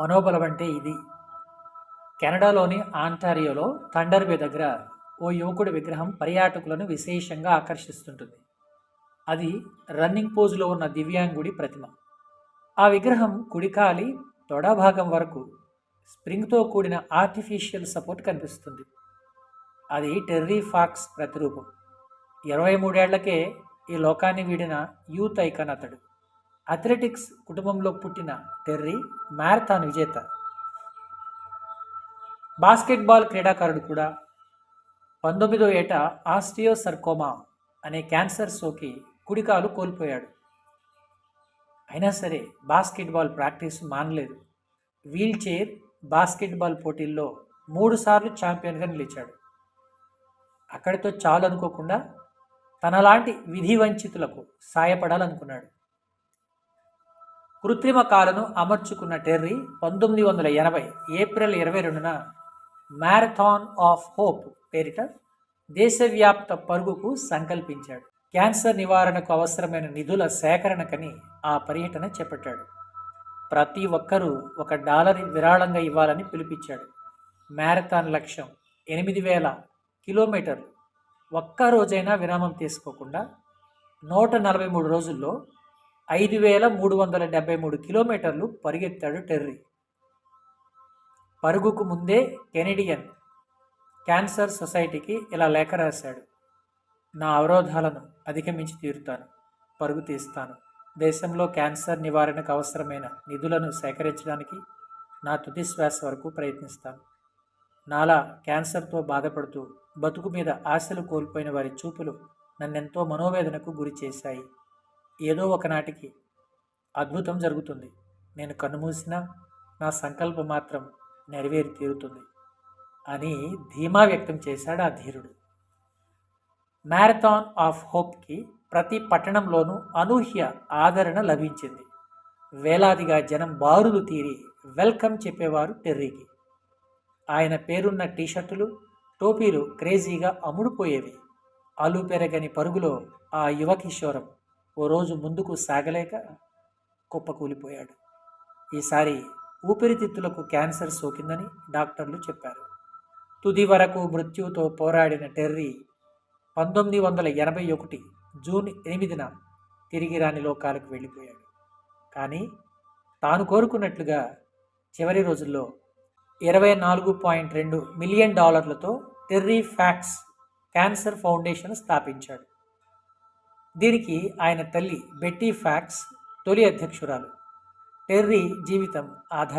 మనోబలం అంటే ఇది. కెనడాలోని ఆంటారియోలో థండర్ బే దగ్గర ఓ యువకుడి విగ్రహం పర్యాటకులను విశేషంగా ఆకర్షిస్తుంటుంది. అది రన్నింగ్ పోజులో ఉన్న దివ్యాంగుడి ప్రతిమ. ఆ విగ్రహం కుడికాలి తొడ భాగం వరకు స్ప్రింగ్తో కూడిన ఆర్టిఫిషియల్ సపోర్ట్ కనిపిస్తుంది. అది టెర్రీ ఫాక్స్ ప్రతిరూపం. ఇరవై మూడేళ్ళకే ఈ లోకాన్ని వీడిన యూత్ ఐకాన్ అతడు. అథ్లెటిక్స్ కుటుంబంలో పుట్టిన టెర్రీ మ్యారథాన్ విజేత. బాస్కెట్బాల్ క్రీడాకారుడు కూడా. పంతొమ్మిదో ఏట ఆస్టియోసర్కోమా అనే క్యాన్సర్ సోకి కుడికాలు కోల్పోయాడు. అయినా సరే బాస్కెట్బాల్ ప్రాక్టీస్ మానలేదు. వీల్ చైర్ బాస్కెట్బాల్ పోటీల్లో మూడుసార్లు ఛాంపియన్గా నిలిచాడు. అక్కడితో చాలు అనుకోకుండా తనలాంటి విధి వంచితులకు సాయపడాలనుకున్నాడు. కృత్రిమ కాలను అమర్చుకున్న టెర్రీ పంతొమ్మిది వందల ఎనభై ఏప్రిల్ ఇరవై రెండున మ్యారథాన్ ఆఫ్ హోప్ పేరిట దేశవ్యాప్త పరుగుకు సంకల్పించాడు. క్యాన్సర్ నివారణకు అవసరమైన నిధుల సేకరణకని ఆ పర్యటన చేపట్టాడు. ప్రతి ఒక్కరూ ఒక డాలర్ విరాళంగా ఇవ్వాలని పిలిపించాడు. మ్యారథాన్ లక్ష్యం ఎనిమిది వేల కిలోమీటర్లు. ఒక్క రోజైనా విరామం తీసుకోకుండా నూట నలభై మూడు రోజుల్లో ఐదు వేల మూడు వందల డెబ్బై మూడు కిలోమీటర్లు పరిగెత్తాడు టెర్రీ. పరుగుకు ముందే కెనడియన్ క్యాన్సర్ సొసైటీకి ఇలా లేఖ రాశాడు నా అవరోధాలను అధిగమించి తీరుతాను పరుగు తీస్తాను. దేశంలో క్యాన్సర్ నివారణకు అవసరమైన నిధులను సేకరించడానికి నా తుది శ్వాస వరకు ప్రయత్నిస్తాను. నాలా క్యాన్సర్తో బాధపడుతూ బతుకు మీద ఆశలు కోల్పోయిన వారి చూపులు నన్నెంతో మనోవేదనకు గురి చేశాయి. ఏదో ఒకనాటికి అద్భుతం జరుగుతుంది. నేను కన్నుమూసినా నా సంకల్పం మాత్రం నెరవేరి తీరుతుంది అని ధీమా వ్యక్తం చేశాడు ఆ ధీరుడు. మ్యారథాన్ ఆఫ్ హోప్కి ప్రతి పట్టణంలోనూ అనూహ్య ఆదరణ లభించింది. వేలాదిగా జనం బారులు తీరి వెల్కమ్ చెప్పేవారు టెర్రీకి. ఆయన పేరున్న టీషర్టులు టోపీలు క్రేజీగా అమ్ముడుపోయేవి. అలు పెరగని పరుగులో ఆ యువ కిషోరం ఓ రోజు ముందుకు సాగలేక కుప్పకూలిపోయాడు ఈసారి ఊపిరితిత్తులకు క్యాన్సర్ సోకిందని డాక్టర్లు చెప్పారు. తుది వరకు మృత్యువుతో పోరాడిన టెర్రీ పంతొమ్మిది వందల ఎనభై ఒకటి జూన్ ఎనిమిదిన తిరిగి రాని లోకాలకు వెళ్ళిపోయాడు. కానీ తాను కోరుకున్నట్లుగా చివరి రోజుల్లో ఇరవై నాలుగు పాయింట్ రెండు మిలియన్ డాలర్లతో టెర్రీ ఫ్యాక్స్ క్యాన్సర్ ఫౌండేషన్ స్థాపించాడు. దీనికి ఆయన తల్లి బెట్టీ ఫ్యాక్స్ తొలి అధ్యక్షురాలు. టెర్రీ జీవితం ఆధార.